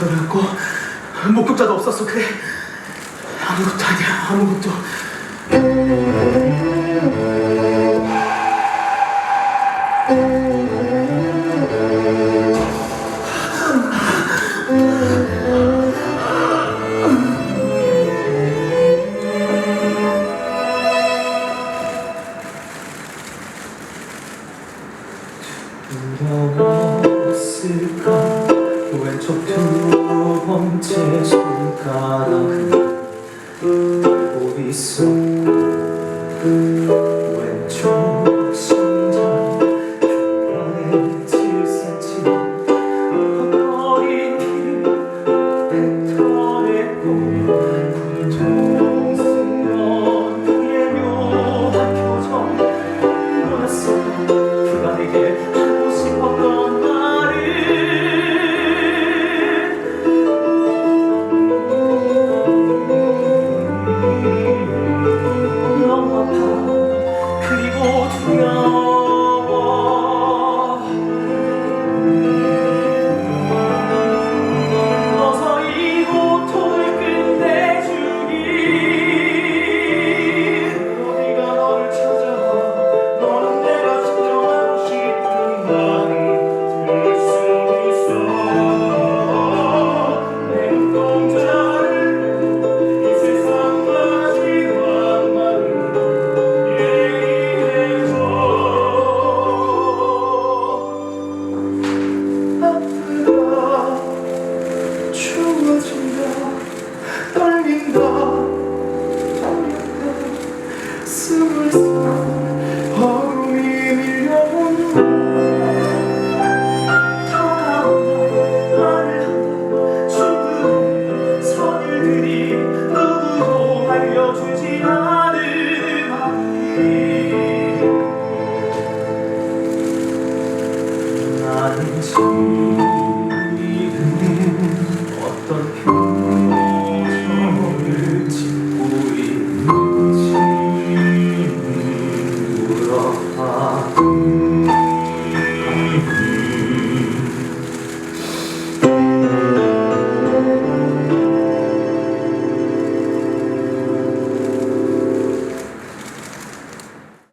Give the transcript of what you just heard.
가더라고 목격자도 없었어 그래. 아무것도 아니야 아무것도. 두려웠을까 왼쪽 두 번째 손가락은 어디 있어